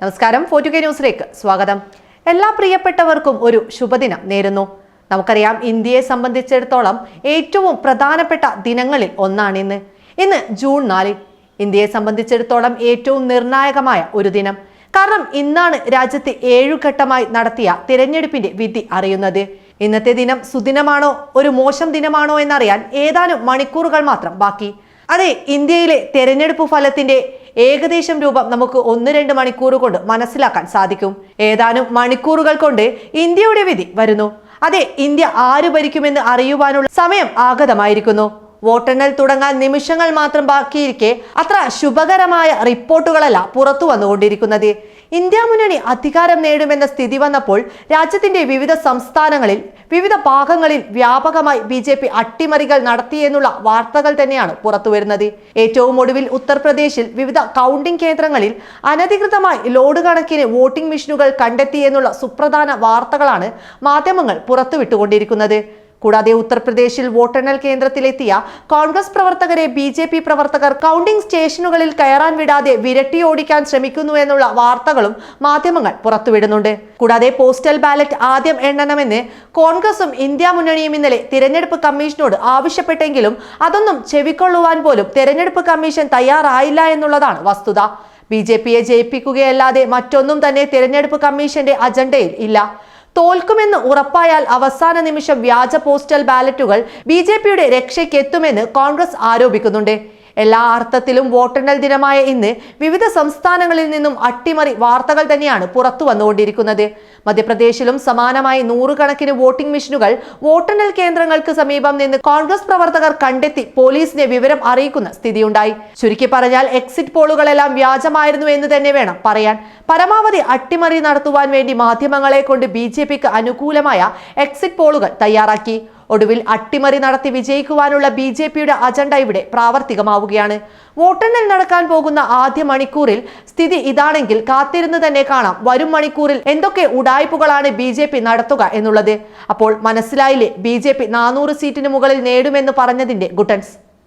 നമസ്കാരം. ഫോർട്ടു കെ ന്യൂസിലേക്ക് സ്വാഗതം. എല്ലാ പ്രിയപ്പെട്ടവർക്കും ഒരു ശുഭദിനം നേരുന്നു. നമുക്കറിയാം ഇന്ത്യയെ സംബന്ധിച്ചിടത്തോളം ഏറ്റവും പ്രധാനപ്പെട്ട ദിനങ്ങളിൽ ഒന്നാണ് ഇന്ന്. ഇന്ന് ജൂൺ നാല് ഇന്ത്യയെ സംബന്ധിച്ചിടത്തോളം ഏറ്റവും നിർണായകമായ ഒരു ദിനം. കാരണം ഇന്നാണ് രാജ്യത്ത് ഏഴുഘട്ടമായി നടത്തിയ തിരഞ്ഞെടുപ്പിന്റെ വിധി അറിയുന്നത്. ഇന്നത്തെ ദിനം സുദിനമാണോ ഒരു മോശം ദിനമാണോ എന്നറിയാൻ ഏതാനും മണിക്കൂറുകൾ മാത്രം ബാക്കി. അതെ ഇന്ത്യയിലെ തെരഞ്ഞെടുപ്പ് ഫലത്തിന്റെ ഏകദേശം രൂപം നമുക്ക് ഒന്ന് രണ്ട് മണിക്കൂർ കൊണ്ട് മനസ്സിലാക്കാൻ സാധിക്കും. ഏതാനും മണിക്കൂറുകൾ കൊണ്ട് ഇന്ത്യയുടെ വിധി വരുന്നു. അതെ ഇന്ത്യ ആര് ഭരിക്കുമെന്ന് അറിയുവാനുള്ള സമയം ആഗതമായിരിക്കുന്നു. വോട്ടെണ്ണൽ തുടങ്ങാൻ നിമിഷങ്ങൾ മാത്രം ബാക്കിയിരിക്കെ അത്ര ശുഭകരമായ റിപ്പോർട്ടുകളല്ല പുറത്തു വന്നുകൊണ്ടിരിക്കുന്നത്. ഇന്ത്യ മുന്നണി അധികാരം നേടുമെന്ന സ്ഥിതി വന്നപ്പോൾ രാജ്യത്തിന്റെ വിവിധ സംസ്ഥാനങ്ങളിൽ വിവിധ ഭാഗങ്ങളിൽ വ്യാപകമായി ബി ജെ പി അട്ടിമറികൾ നടത്തിയെന്നുള്ള വാർത്തകൾ തന്നെയാണ് പുറത്തുവരുന്നത്. ഏറ്റവും ഒടുവിൽ ഉത്തർപ്രദേശിൽ വിവിധ കൗണ്ടിംഗ് കേന്ദ്രങ്ങളിൽ അനധികൃതമായി ലോഡ് കണക്കിന് വോട്ടിംഗ് മെഷീനുകൾ കണ്ടെത്തിയെന്നുള്ള സുപ്രധാന വാർത്തകളാണ് മാധ്യമങ്ങൾ പുറത്തുവിട്ടുകൊണ്ടിരിക്കുന്നത്. കൂടാതെ ഉത്തർപ്രദേശിൽ വോട്ടെണ്ണൽ കേന്ദ്രത്തിലെത്തിയ കോൺഗ്രസ് പ്രവർത്തകരെ ബി ജെ പി പ്രവർത്തകർ കൗണ്ടിംഗ് സ്റ്റേഷനുകളിൽ കയറാൻ വിടാതെ വിരട്ടി ഓടിക്കാൻ ശ്രമിക്കുന്നു എന്നുള്ള വാർത്തകളും മാധ്യമങ്ങൾ പുറത്തുവിടുന്നുണ്ട്. കൂടാതെ പോസ്റ്റൽ ബാലറ്റ് ആദ്യം എണ്ണണമെന്ന് കോൺഗ്രസും ഇന്ത്യ മുന്നണിയും ഇന്നലെ തിരഞ്ഞെടുപ്പ് കമ്മീഷനോട് ആവശ്യപ്പെട്ടെങ്കിലും അതൊന്നും ചെവിക്കൊള്ളുവാൻ പോലും തിരഞ്ഞെടുപ്പ് കമ്മീഷൻ തയ്യാറായില്ല എന്നുള്ളതാണ് വസ്തുത. ബി ജെ പിയെ ജയിപ്പിക്കുകയല്ലാതെ മറ്റൊന്നും തന്നെ തിരഞ്ഞെടുപ്പ് കമ്മീഷന്റെ അജണ്ടയിൽ ഇല്ല. തോൽക്കുമെന്ന് ഉറപ്പായാൽ അവസാന നിമിഷം വ്യാജ പോസ്റ്റൽ ബാലറ്റുകൾ ബി ജെ പിയുടെ കോൺഗ്രസ് ആരോപിക്കുന്നുണ്ട്. എല്ലാ അർത്ഥത്തിലും വോട്ടെണ്ണൽ ദിനമായ ഇന്ന് വിവിധ സംസ്ഥാനങ്ങളിൽ നിന്നും അട്ടിമറി വാർത്തകൾ തന്നെയാണ് പുറത്തു വന്നുകൊണ്ടിരിക്കുന്നത്. മധ്യപ്രദേശിലും സമാനമായി നൂറുകണക്കിന് വോട്ടിംഗ് മെഷീനുകൾ വോട്ടെണ്ണൽ കേന്ദ്രങ്ങൾക്ക് സമീപം നിന്ന് കോൺഗ്രസ് പ്രവർത്തകർ കണ്ടെത്തി പോലീസിനെ വിവരം അറിയിക്കുന്ന സ്ഥിതിയുണ്ടായി. ചുരുക്കി പറഞ്ഞാൽ എക്സിറ്റ് പോളുകളെല്ലാം വ്യാജമായിരുന്നു എന്ന് തന്നെ വേണം പറയാൻ. പരമാവധി അട്ടിമറി നടത്തുവാൻ വേണ്ടി മാധ്യമങ്ങളെ കൊണ്ട് ബി അനുകൂലമായ എക്സിറ്റ് പോളുകൾ തയ്യാറാക്കി. ഒടുവിൽ അട്ടിമറി നടത്തി വിജയിക്കുവാനുള്ള ബി ജെ പിയുടെ അജണ്ട ഇവിടെ പ്രാവർത്തികമാവുകയാണ്. വോട്ടെണ്ണൽ നടക്കാൻ പോകുന്ന ആദ്യ മണിക്കൂറിൽ സ്ഥിതി ഇതാണെങ്കിൽ കാത്തിരുന്ന് തന്നെ കാണാം വരും മണിക്കൂറിൽ എന്തൊക്കെ ഉടായ്പകളാണ് ബി ജെ പി നടത്തുക എന്നുള്ളത്. അപ്പോൾ മനസ്സിലായില്ലേ ബി ജെ പി നാനൂറ് സീറ്റിന് മുകളിൽ നേടുമെന്ന് പറഞ്ഞതിന്റെ ഗുട്ടൻസ്.